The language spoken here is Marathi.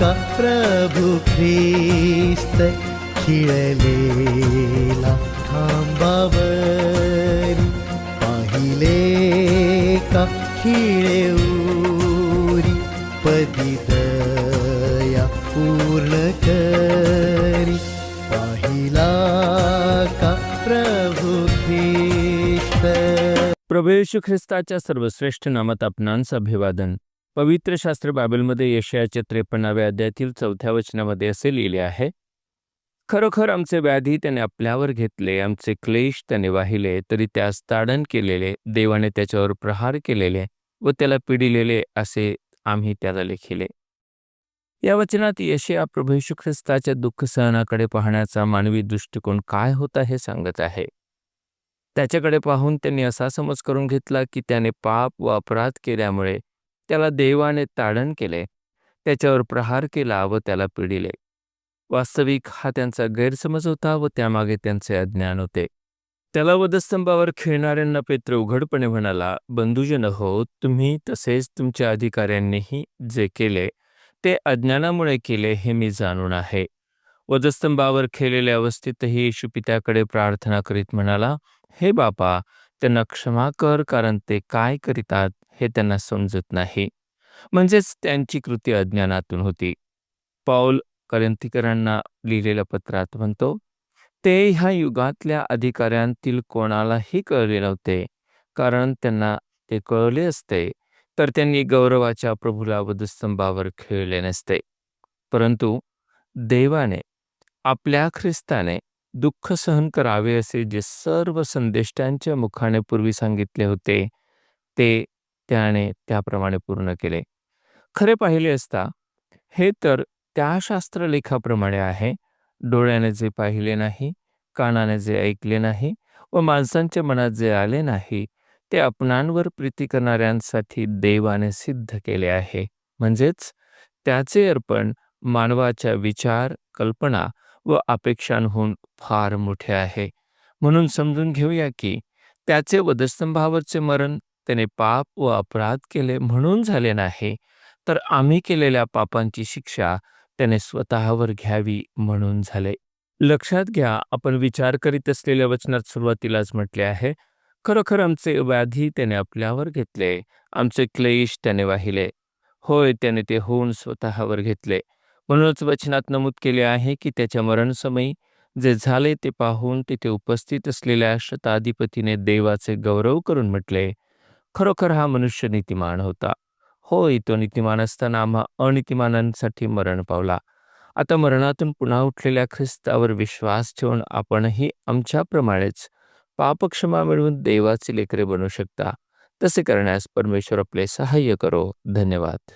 का प्रभू ख्रिस्त खिळलेला थांबावर पाहिले का खिळेऊरी पदी दया पूर्ण करी. पाहिला का प्रभू ख्रिस्त? प्रभू येशू ख्रिस्ताच्या सर्वश्रेष्ठ नामात आपणांचं अभिवादन. पवित्र शास्त्र बायबलमध्ये यशयाच्या त्रेपन्नाव्या अध्यायातील चौथ्या वचनामध्ये असे लिहिले आहे खरोखर आमचे व्याधी त्याने आपल्यावर घेतले आमचे क्लेश त्याने वाहिले तरी त्यास ताडण केलेले देवाने त्याच्यावर प्रहार केलेले व त्याला पिडिलेले असे आम्ही त्याला लिखिले. या वचनात यशया प्रभू ख्रिस्ताच्या दुःख सहनाकडे पाहण्याचा मानवी दृष्टिकोन काय होता हे सांगत आहे. त्याच्याकडे पाहून त्यांनी असा समज करून घेतला की त्याने पाप व अपराध केल्यामुळे त्याला देवाने ताडण केले त्याच्यावर प्रहार केला व त्याला पिडिले वास्तविक हा त्यांचा गैरसमज होता व त्यामागे त्यांचे अज्ञान होते. त्याला वधस्तंभावर खेळणाऱ्यांना पेत्र उघडपणे म्हणाला बंधुजन हो तुम्ही तसेच तुमच्या अधिकाऱ्यांनीही जे केले ते अज्ञानामुळे केले हे मी जाणून आहे. वधस्तंभावर खेळलेल्या अवस्थेतही येशू पित्याकडे प्रार्थना करीत म्हणाला हे बापा त्यांना क्षमा कर कारण ते काय करीतात हे त्यांना समजत नाही. म्हणजेच त्यांची कृती अज्ञानातून होती. पाऊल करंतीकरांना लिहिलेल्या पत्रात म्हणतो ते ह्या युगातल्या अधिकाऱ्यांतील कोणालाही कळले नव्हते. कारण त्यांना ते कळले असते तर त्यांनी गौरवाच्या प्रभूला वधस्तंभावर खेळले नसते. परंतु देवाने आपल्या ख्रिस्ताने दुःख सहन करावे असे जे सर्व संदेष्टांच्या मुखाने पूर्वी सांगितले होते ते त्याने त्याप्रमाणे पूर्ण केले. खरे पाहिले असता हे तर त्या शास्त्रलेखाप्रमाणे आहे. डोळ्याने जे पाहिले नाही कानाने जे ऐकले नाही व माणसांच्या मनात जे आले नाही ते आपणांवर प्रीती करणाऱ्यांसाठी देवाने सिद्ध केले आहे. म्हणजेच त्याचे अर्पण मानवाच्या विचार कल्पना व अपेक्षांहून फार मोठे आहे. म्हणून समजून घेऊया की त्याचे वधस्तंभावरचे मरण त्याने पाप व अपराध केले म्हणून झाले नाही. तर आम्ही केलेल्या पापांची शिक्षा त्याने स्वतःवर घ्यावी म्हणून झाले. लक्षात घ्या आपण विचार करीत असलेल्या वचनात सुरुवातीलाच म्हटले आहे खरोखर आमचे व्याधी त्याने आपल्यावर घेतले आमचे क्लेश त्याने वाहिले. होय त्याने ते होऊन स्वतःवर घेतले. म्हणूनच वचनात नमूद केले आहे की त्याच्या मरणसमयी जे झाले ते पाहून तिथे उपस्थित असलेल्या शताधिपतीने देवाचे गौरव करून म्हटले खरोखर हा मनुष्य नीतिमान होता. होय तो नीतिमान असताना आम्हा अनितिमानांसाठी मरण पावला. आता मरणातून पुन्हा उठलेल्या ख्रिस्तावर विश्वास ठेवून आपणही आमच्याप्रमाणेच पापक्षमा मिळवून देवाचे लेकरे बनू शकता. तसे करण्यास परमेश्वर आपले सहाय्य करो. धन्यवाद.